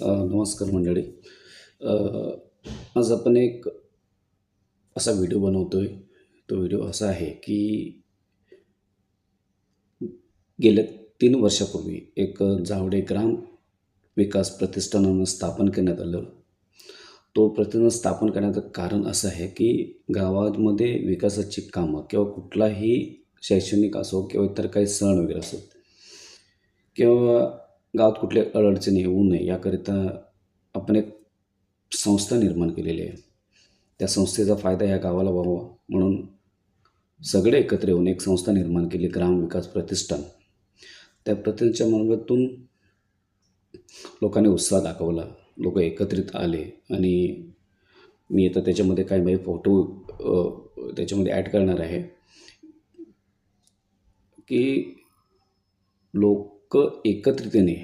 नमस्कार मंडळी. आज आपण एक असा व्हिडिओ बनवतो आहे तो व्हिडिओ असा आहे की गेल्या तीन वर्षापूर्वी एक जावडे ग्राम विकास प्रतिष्ठानानं स्थापन करण्यात आलं. तो प्रतिष्ठान स्थापन करण्याचं कारण असं आहे की गावामध्ये विकासाची कामं किंवा कुठलाही शैक्षणिक असो किंवा इतर काही सण वगैरे असो किंवा गावात कुठल्या अडचणी येऊ नये याकरिता आपण एक संस्था निर्माण केलेली आहे. त्या संस्थेचा फायदा या गावाला व्हावा म्हणून सगळे एकत्र येऊन एक संस्था निर्माण केली ग्रामविकास प्रतिष्ठान. त्या प्रतिष्ठानच्या मार्गातून लोकांनी उत्साह दाखवला लोक एकत्रित आले आणि मी आता त्याच्यामध्ये काही माझे फोटो त्याच्यामध्ये ॲड करणार आहे की लोक एकत्रितने.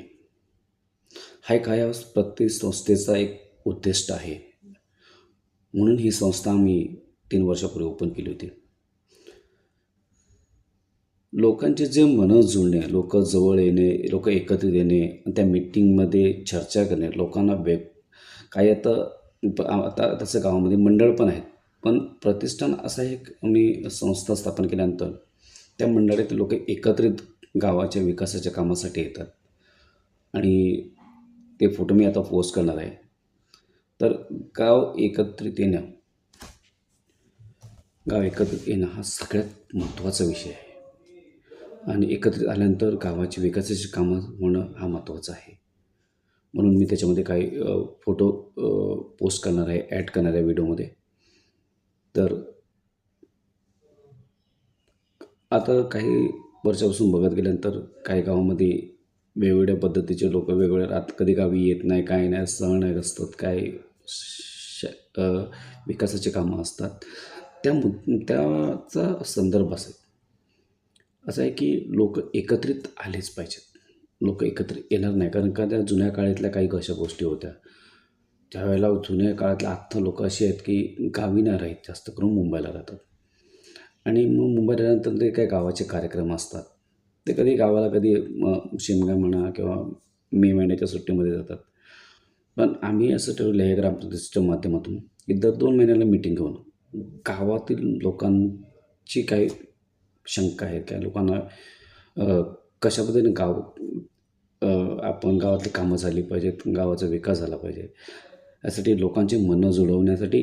हा एक या प्रत्येक संस्थेचा एक उद्दिष्ट आहे. म्हणून ही संस्था आम्ही तीन वर्षापूर्वी ओपन केली होती. लोकांचे जे मनं जुळणे लोक जवळ येणे लोक एकत्रित येणे त्या मिटिंगमध्ये चर्चा करणे लोकांना वेग काही आता आता तसं गावामध्ये मंडळ पण आहेत. पण प्रतिष्ठान असा एक आम्ही संस्था स्थापन केल्यानंतर त्या मंडळातील लोक एकत्रित गावाच्या विकासाच्या कामासाठी येतात. आणि ते फोटो मी आता पोस्ट करणार आहे. तर गाव एकत्रित येणं गाव एकत्रित येणं हा सगळ्यात महत्त्वाचा विषय आहे. आणि एकत्रित आल्यानंतर गावाची विकासाची कामं होणं हा महत्त्वाचा आहे. म्हणून मी त्याच्यामध्ये काही फोटो पोस्ट करणार आहे ॲड करणार आहे व्हिडिओमध्ये. तर आता काही वर्षापासून बघत गेल्यानंतर काही गावामध्ये वेगवेगळ्या पद्धतीचे लोक वेगवेगळ्या रात कधी गावी येत नाही काय नाही सण असतात काय श विकासाचे कामं असतात. त्या मु त्याचा संदर्भ असेल असं आहे की लोक एकत्रित आलेच पाहिजेत. लोक एकत्रित येणार नाही. कारण का? त्या जुन्या काळातल्या काही अशा गोष्टी होत्या. त्यावेळेला जुन्या काळातल्या आत्ता लोक अशी आहेत की गावी नाही राहत जास्त करून मुंबईला राहतात. आणि मग मुंबईत आल्यानंतर ते काही गावाचे कार्यक्रम असतात. ते कधी गावाला कधी शिमगा म्हणा किंवा मे महिन्याच्या सुट्टीमध्ये जातात. पण आम्ही असं ठरवलं आहे ग्रामपंचायतीच्या माध्यमातून की दर दोन महिन्याला मिटिंग घेऊन गावातील लोकांची काही शंका आहे त्या लोकांना कशा पद्धतीने गाव आपण गावातली कामं झाली पाहिजेत गावाचा विकास झाला पाहिजे यासाठी लोकांची मनं जुळवण्यासाठी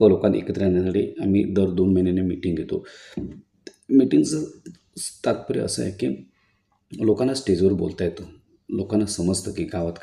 व लोकांना एकत्र आणण्यासाठी आम्ही दर दोन महिन्याने मीटिंग घेतो. मीटिंगचं तात्पर्य असं आहे की लोकांना स्टेजवर बोलता येतं. लोकांना समजतं की गावात